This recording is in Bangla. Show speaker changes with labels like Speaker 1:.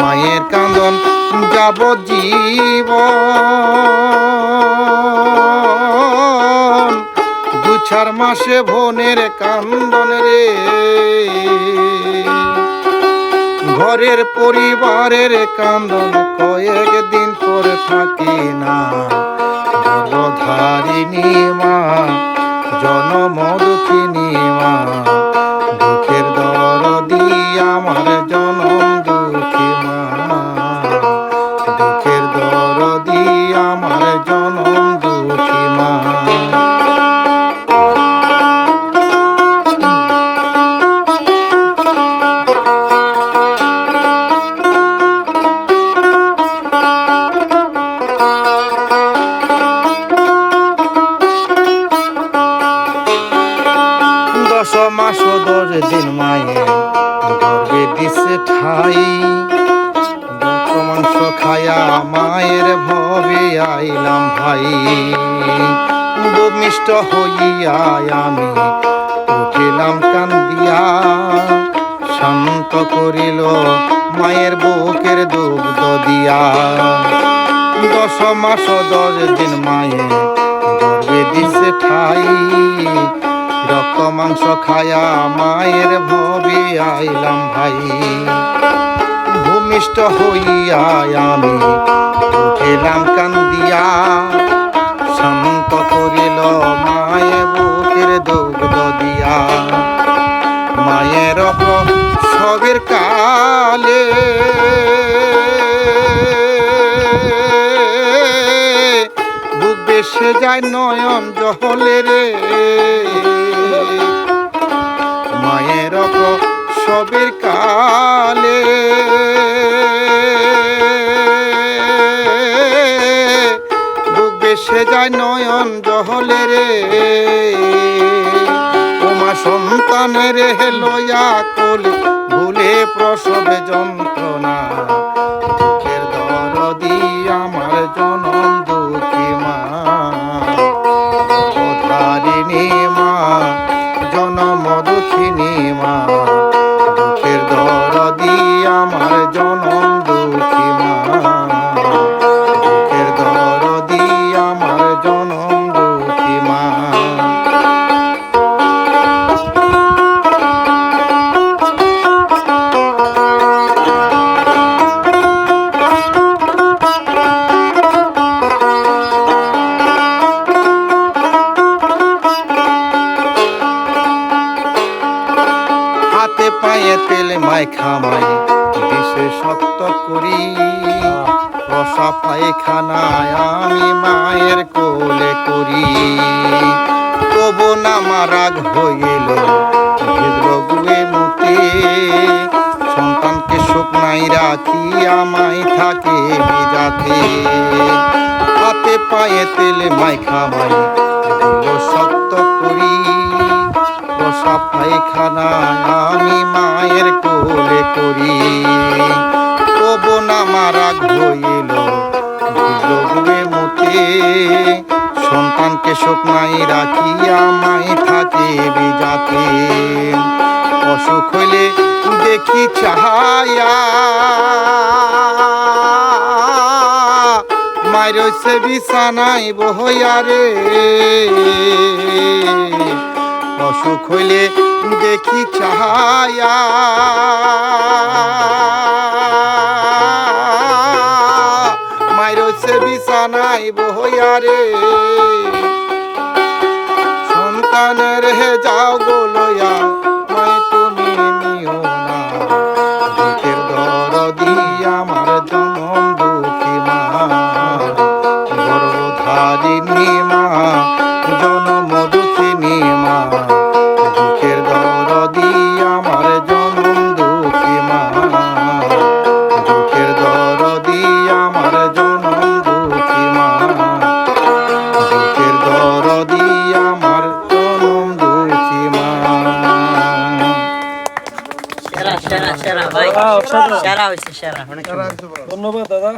Speaker 1: মায়ের কান্দন যাব জীব। দু চার মাসে ভনের কান্দন রে। ঘরের পরিবারের কান্দন কয়েক দিন পরে থাকি। দশ মাস দশ দিন মায়ে, গর্বে দিছে ঠাই। রক্ত মাংস খায়া মায়ের ভবে আইলাম ভাই। মিষ্ট হইয়া আমি উঠিলাম কান্দিয়া, শান্ত করিল মায়ের বুকের দুগ্ধ দিয়া। দশ মাস দশ দিন মায়ে, গর্বে দিছে ঠাই। মাংস খায়া মায়ের ভবে আইলাম ভাই। ভূমিষ্ঠ হইয়া আমি উঠিলাম কান্দিয়া। শান্ত করিল মায়ের বুকের দুগ্ধ দিয়া। মায়ের সবের কালে বুক বেসে যায় নয়ন জহলে রে। মায়ের সবের কালে। বুক বেসে যায় নয়ন জহলে রে। তোমার সন্তানের লয়া কোলে, ভুলে প্রসবে যন্ত্রণা। দুঃখের দরদি আমার জনম দুঃখী মা। মা দুঃখিনী মা খামাই বিষে শক্ত করি। রসা পায়খানায় আমি মায়ের কোলে করি। তবু না মারাগ হইল সন্তানকে সুখ নাই রাখি আমায় থাকে বিজাতে। হাতে পায়ে তেল মাই খামাই শক্ত করি। প্রসব পায়খানা আমি মায়ের কোলে করি। তবু না মারা হইল ভিজে মুতে সন্তানকে শোক নাই রাখি আমায় থাকে বিজাতে। অসুখ হইলে দেখি চাহায়া মায়ের সে বিছানাই বহইয়া রে। অসুখ হইলে দেখি চাহায়া। মায়ের সে বিছানাই বহইয়া রে। সন্তানের হে যাও গোলয়া মায় তুমি নিও না। দুঃখের দরদি আমার জনম দুঃখী মা। মা, জনম
Speaker 2: ভাই সেরা হয়েছে সেরা
Speaker 3: ধন্যবাদ দাদা।